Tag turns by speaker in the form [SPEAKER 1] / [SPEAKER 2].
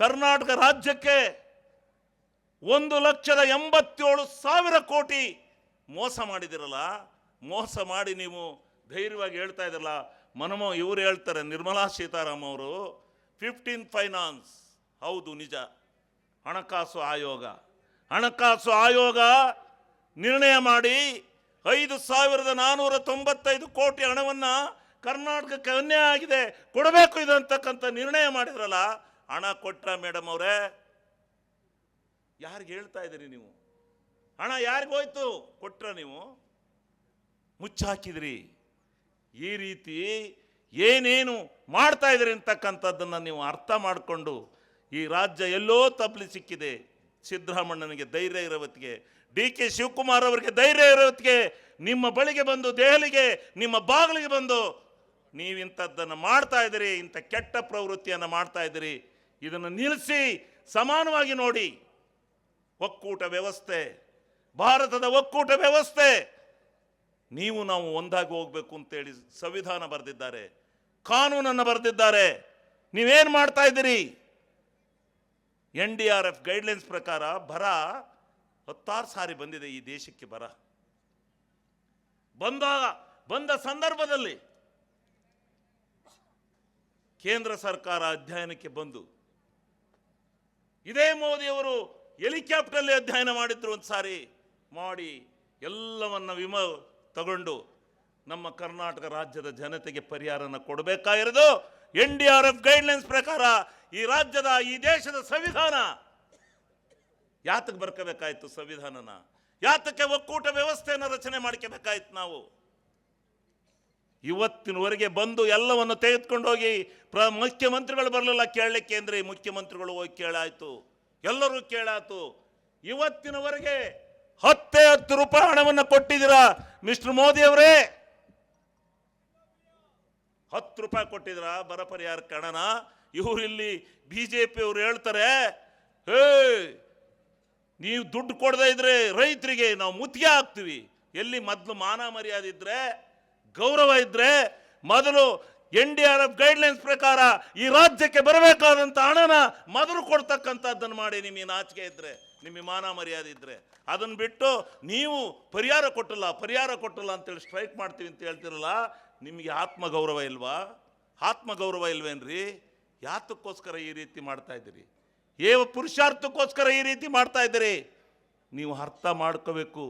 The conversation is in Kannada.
[SPEAKER 1] ಕರ್ನಾಟಕ ರಾಜ್ಯಕ್ಕೆ ಒಂದು ಲಕ್ಷದ ಎಂಬತ್ತೇಳು ಸಾವಿರ ಕೋಟಿ ಮೋಸ ಮಾಡಿದಿರಲ್ಲ? ಮೋಸ ಮಾಡಿ ನೀವು ಧೈರ್ಯವಾಗಿ ಹೇಳ್ತಾ ಇದ್ರಲ್ಲ? ಮನಮೋ, ಇವರು ಹೇಳ್ತಾರೆ, ನಿರ್ಮಲಾ ಸೀತಾರಾಮ್ ಅವರು ಫಿಫ್ಟೀನ್ ಫೈನಾನ್ಸ್ ಹೌದು, ನಿಜ. ಹಣಕಾಸು ಆಯೋಗ. ಹಣಕಾಸು ಆಯೋಗ ನಿರ್ಣಯ ಮಾಡಿ ಐದು ಸಾವಿರದ ನಾನ್ನೂರ ತೊಂಬತ್ತೈದು ಕೋಟಿ ಹಣವನ್ನು ಕರ್ನಾಟಕಕ್ಕೆ ಅನ್ಯಾಯ ಆಗಿದೆ, ಕೊಡಬೇಕು ಇದು ಅಂತಕ್ಕಂಥ ನಿರ್ಣಯ ಮಾಡಿದ್ರಲ್ಲ? ಹಣ ಕೊಟ್ರ ಮೇಡಮ್ ಅವರೇ. ಯಾರಿಗೆ ಹೇಳ್ತಾ ಇದ್ದೀರಿ ನೀವು? ಹಣ ಯಾರಿಗೋಯ್ತು ಕೊಟ್ರ ನೀವು? ಮುಚ್ಚಾಕಿದ್ರಿ. ಈ ರೀತಿ ಏನೇನು ಮಾಡ್ತಾ ಇದ್ರಿ ಅಂತಕ್ಕಂಥದ್ದನ್ನು ನೀವು ಅರ್ಥ ಮಾಡಿಕೊಂಡು ಈ ರಾಜ್ಯ ಎಲ್ಲೋ ತಪ್ಪಲಿ ಸಿಕ್ಕಿದೆ. ಸಿದ್ದರಾಮಣ್ಣನಿಗೆ ಧೈರ್ಯ ಇರೋವತ್ತಿಗೆ ಡಿ ಕೆ ಶಿವಕುಮಾರ್ ಅವರಿಗೆ ಧೈರ್ಯ ಇರೋವತ್ತಿಗೆ ನಿಮ್ಮ ಬಳಿಗೆ ಬಂದು ದೆಹಲಿಗೆ, ನಿಮ್ಮ ಬಾಗಿಲಿಗೆ ಬಂದು ನೀವಿಂಥದ್ದನ್ನು ಮಾಡ್ತಾ ಇದ್ದೀರಿ, ಇಂಥ ಕೆಟ್ಟ ಪ್ರವೃತ್ತಿಯನ್ನು ಮಾಡ್ತಾ ಇದ್ದೀರಿ. ಇದನ್ನು ನಿಲ್ಲಿಸಿ, ಸಮಾನವಾಗಿ ನೋಡಿ. ಒಕ್ಕೂಟ ವ್ಯವಸ್ಥೆ, ಭಾರತದ ಒಕ್ಕೂಟ ವ್ಯವಸ್ಥೆ. ನೀವು ನಾವು ಒಂದಾಗಿ ಹೋಗ್ಬೇಕು ಅಂತೇಳಿ ಸಂವಿಧಾನ ಬರೆದಿದ್ದಾರೆ, ಕಾನೂನನ್ನು ಬರೆದಿದ್ದಾರೆ. ನೀವೇನು ಮಾಡ್ತಾ ಇದ್ದೀರಿ? N D R F guidelines ಪ್ರಕಾರ ಬರ ಹತ್ತಾರು ಸಾರಿ ಬಂದಿದೆ ಈ ದೇಶಕ್ಕೆ ಬರ. ಬಂದ ಬಂದ ಸಂದರ್ಭದಲ್ಲಿ ಕೇಂದ್ರ ಸರ್ಕಾರ ಅಧ್ಯಯನಕ್ಕೆ ಬಂದು ಇದೇ ಮೋದಿಯವರು ಹೆಲಿಕಾಪ್ಟರ್ಲಿ ಅಧ್ಯಯನ ಮಾಡಿದ್ರು ಒಂದು ಸಾರಿ, ಮಾಡಿ ಎಲ್ಲವನ್ನ ವಿಮ ತಗೊಂಡು ನಮ್ಮ ಕರ್ನಾಟಕ ರಾಜ್ಯದ ಜನತೆಗೆ ಪರಿಹಾರನ ಕೊಡಬೇಕಾಗಿರೋದು N D R F guidelines ಪ್ರಕಾರ ಈ ರಾಜ್ಯದ, ಈ ದೇಶದ ಸಂವಿಧಾನ. ಯಾತಕ್ಕೆ ಬರ್ಕೋಬೇಕಾಯ್ತು ಸಂವಿಧಾನನ? ಯಾತಕ್ಕೆ ಒಕ್ಕೂಟ ವ್ಯವಸ್ಥೆಯನ್ನು ರಚನೆ ಮಾಡ್ಕೋಬೇಕಾಯ್ತು ನಾವು? ಇವತ್ತಿನವರೆಗೆ ಬಂದು ಎಲ್ಲವನ್ನು ತೆಗೆದುಕೊಂಡು ಹೋಗಿ ಪ್ರ ಮುಖ್ಯಮಂತ್ರಿಗಳು ಬರಲಿಲ್ಲ ಕೇಳಲಿಕ್ಕೆ ಅಂದರೆ ಮುಖ್ಯಮಂತ್ರಿಗಳು ಹೋಗಿ ಕೇಳಾಯಿತು. ಎಲ್ಲರೂ ಕೇಳಾತು ಇವತ್ತಿನವರೆಗೆ ಹತ್ತೇ ಹತ್ತು ರೂಪಾಯಿ ಹಣವನ್ನು ಕೊಟ್ಟಿದ್ದೀರಾ ಮಿಸ್ಟರ್ ಮೋದಿ ಅವರೇ? ಹತ್ತು ರೂಪಾಯಿ ಕೊಟ್ಟಿದ್ರ ಬರ ಪರಿಹಾರ ಕಣನ? ಇವರು ಇಲ್ಲಿ ಬಿ ಜೆ ಪಿ ಅವ್ರು ಹೇಳ್ತಾರೆ, ಹೇ, ನೀವು ದುಡ್ಡು ಕೊಡದೇ ಇದ್ರೆ ರೈತರಿಗೆ ನಾವು ಮುತ್ತಿಗೆ ಹಾಕ್ತೀವಿ. ಎಲ್ಲಿ ಮೊದಲು ಮಾನ ಮರ್ಯಾದೆ ಇದ್ರೆ ಗೌರವ ಇದ್ರೆ ಮೊದಲು N D R F guidelines ಪ್ರಕಾರ ಈ ರಾಜ್ಯಕ್ಕೆ ಬರಬೇಕಾದಂಥ ಹಣನ ಮೊದಲು ಕೊಡ್ತಕ್ಕಂಥದ್ದನ್ನು ಮಾಡಿ ನಿಮಗೆ ನಾಚಿಕೆ ಇದ್ರೆ ನಿಮಗೆ ಮಾನ ಮರ್ಯಾದೆ ಇದ್ರೆ. ಅದನ್ನು ಬಿಟ್ಟು ನೀವು ಪರಿಹಾರ ಕೊಟ್ಟಲ್ಲ ಪರಿಹಾರ ಕೊಟ್ಟಲ್ಲ ಅಂತೇಳಿ ಸ್ಟ್ರೈಕ್ ಮಾಡ್ತೀವಿ ಅಂತ ಹೇಳ್ತಿರಲ್ಲ, ನಿಮಗೆ ಆತ್ಮಗೌರವ ಇಲ್ವಾ? ಆತ್ಮಗೌರವ ಇಲ್ವೇನ್ರಿ? ಯಾತಕ್ಕೋಸ್ಕರ ಈ ರೀತಿ ಮಾಡ್ತಾ ಇದ್ದೀರಿ? ಏವ ಪುರುಷಾರ್ಥಕ್ಕೋಸ್ಕರ ಈ ರೀತಿ ಮಾಡ್ತಾ ಇದ್ದೀರಿ? ನೀವು ಅರ್ಥ ಮಾಡ್ಕೋಬೇಕು.